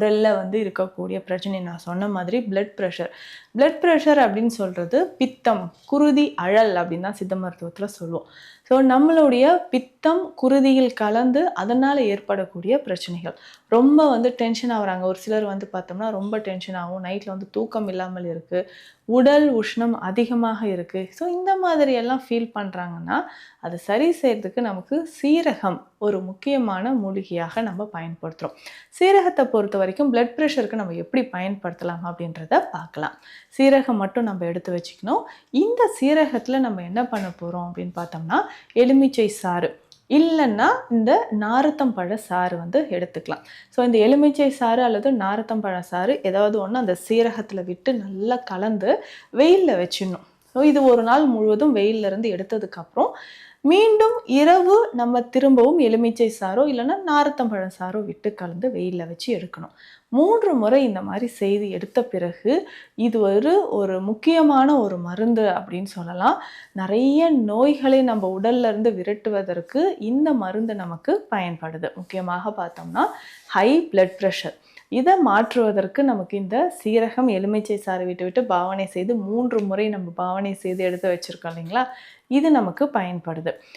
உடலில் வந்து இருக்கக்கூடிய பிரச்சனை. நான் சொன்ன மாதிரி பிளட் ப்ரெஷர் பிளட் ப்ரெஷர் அப்படின்னு சொல்கிறது பித்தம் குருதி அழல் அப்படின்னு தான் சித்த மருத்துவத்தில் சொல்லுவோம். ஸோ நம்மளுடைய பித்தம் குருதியில் கலந்து அதனால் ஏற்படக்கூடிய பிரச்சனைகள். ரொம்ப வந்து டென்ஷன் ஆகுறாங்க. ஒரு சிலர் வந்து பார்த்தோம்னா ரொம்ப டென்ஷன் ஆகும். நைட்டில் வந்து தூக்கம் இல்லாமல் இருக்குது உடல் உஷ்ணம் அதிகமாக இருக்குது ஸோ இந்த மாதிரி எல்லாம் ஃபீல் பண்ணுறாங்கன்னா அது சரி செய்கிறதுக்கு நமக்கு சீரகம் ஒரு முக்கியமான மூலிகையாக நம்ம பயன்படுத்துகிறோம் சீரகத்தை பொறுத்தவரை வரைக்கும் பிளட் ப்ரெஷருக்கு நம்ம எப்படி பயன்படுத்தலாம் அப்படின்றத பார்க்கலாம். சீரகம் மட்டும் நம்ம எடுத்து வச்சுக்கணும். இந்த சீரகத்தில் நம்ம என்ன பண்ண போகிறோம் அப்படின்னு பார்த்தோம்னா எலுமிச்சை சாறு. இல்லைன்னா இந்த நாரத்தம்பழ சாறு வந்து எடுத்துக்கலாம். ஸோ இந்த எலுமிச்சை சாறு அல்லது நாரத்தம்பழ சாறு ஏதாவது ஒன்று அந்த சீரகத்தில் விட்டு நல்லா கலந்து வெயிலில் வச்சிடணும். ஸோ இது ஒரு நாள் முழுவதும் வெயில்ல இருந்து எடுத்ததுக்கப்புறம் மீண்டும் இரவு நம்ம திரும்பவும் எலுமிச்சை சாறோ இல்லைன்னா நாரத்தம்பழம் சாறோ விட்டு கலந்து வெயிலில் வச்சு எடுக்கணும். மூன்று முறை இந்த மாதிரி செய்து எடுத்த பிறகு இது ஒரு ஒரு முக்கியமான ஒரு மருந்து அப்படின்னு சொல்லலாம். நிறைய நோய்களை நம்ம உடல்ல இருந்து விரட்டுவதற்கு இந்த மருந்து நமக்கு பயன்படுது. முக்கியமாக பார்த்தோம்னா ஹை பிளட் ப்ரெஷர் இதை மாற்றுவதற்கு நமக்கு இந்த சீரகம் எலுமிச்சை சாறு விட்டு விட்டு பாவனை செய்து மூன்று முறை நம்ம பாவனை செய்து எடுத்து வச்சிருக்கோம் இல்லைங்களா? இது நமக்கு பயன்படுது.